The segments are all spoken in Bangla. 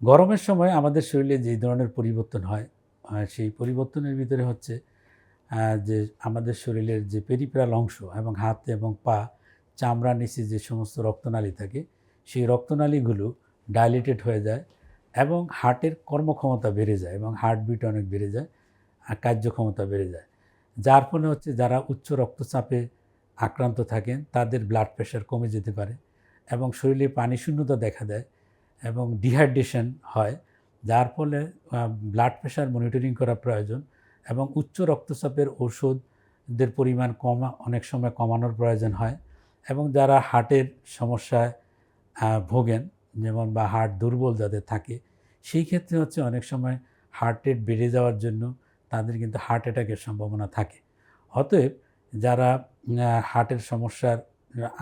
গরমের সময় আমাদের শরীরে যে ধরনের পরিবর্তন হয় সেই পরিবর্তনের ভিতরে হচ্ছে যে আমাদের শরীরের যে পেরিপেরাল অংশ এবং হাত এবং পা, চামড়া নিচে যে সমস্ত রক্তনালী থাকে, সেই রক্তনালীগুলো ডাইলেটেড হয়ে যায় এবং হার্টের কর্মক্ষমতা বেড়ে যায় এবং হার্টবিট অনেক বেড়ে যায়, আর কার্যক্ষমতা বেড়ে যায়। যার ফলে হচ্ছে যারা উচ্চ রক্তচাপে আক্রান্ত থাকেন, তাদের ব্লাড প্রেশার কমে যেতে পারে এবং শরীরে পানি শূন্যতা দেখা দেয় এবং ডিহাইড্রেশন হয়, যার ফলে ব্লাড প্রেশার মনিটরিং করা প্রয়োজন এবং উচ্চ রক্তচাপের ওষুধদের পরিমাণ কমা, অনেক সময় কমানোর প্রয়োজন হয় এবং যারা হার্টের সমস্যায় ভোগেন, যেমন বা হার্ট দুর্বল যাদের থাকে, সেই ক্ষেত্রে হচ্ছে অনেক সময় হার্ট রেট বেড়ে যাওয়ার জন্য তাদের কিন্তু হার্ট অ্যাটাকের সম্ভাবনা থাকে। অতএব যারা হার্টের সমস্যার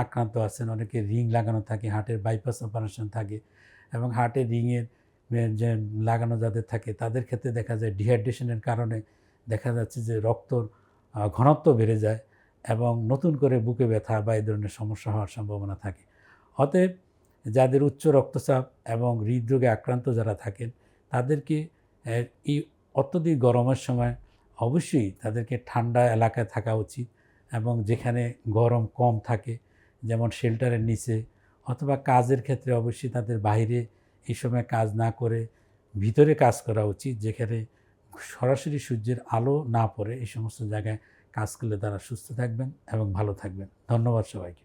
আক্রান্ত আছেন, অনেকে রিং লাগানো থাকে, হার্টের বাইপাস অপারেশন থাকে এবং হার্টের রিংয়ের যে লাগানো যাদের থাকে তাদের ক্ষেত্রে দেখা যায় ডিহাইড্রেশনের কারণে দেখা যাচ্ছে যে রক্তর ঘনত্ব বেড়ে যায় এবং নতুন করে বুকে ব্যথা বা এই ধরনের সমস্যা হওয়ার সম্ভাবনা থাকে। অতএব যাদের উচ্চ রক্তচাপ এবং হৃদরোগে আক্রান্ত যারা থাকেন তাদেরকে এই অত্যধিক গরমের সময় অবশ্যই তাদেরকে ঠান্ডা এলাকায় থাকা উচিত। এবং যেখানে গরম কম থাকে, যেমন শেল্টারের নিচে অথবা কাজের ক্ষেত্রে অবশ্যই তাদের বাইরে এই সময় কাজ না করে ভিতরে কাজ করা উচিত, যেখানে সরাসরি সূর্যের আলো না পড়ে, এই সমস্ত জায়গায় কাজ করলে তারা সুস্থ থাকবেন এবং ভালো থাকবেন। ধন্যবাদ সবাইকে।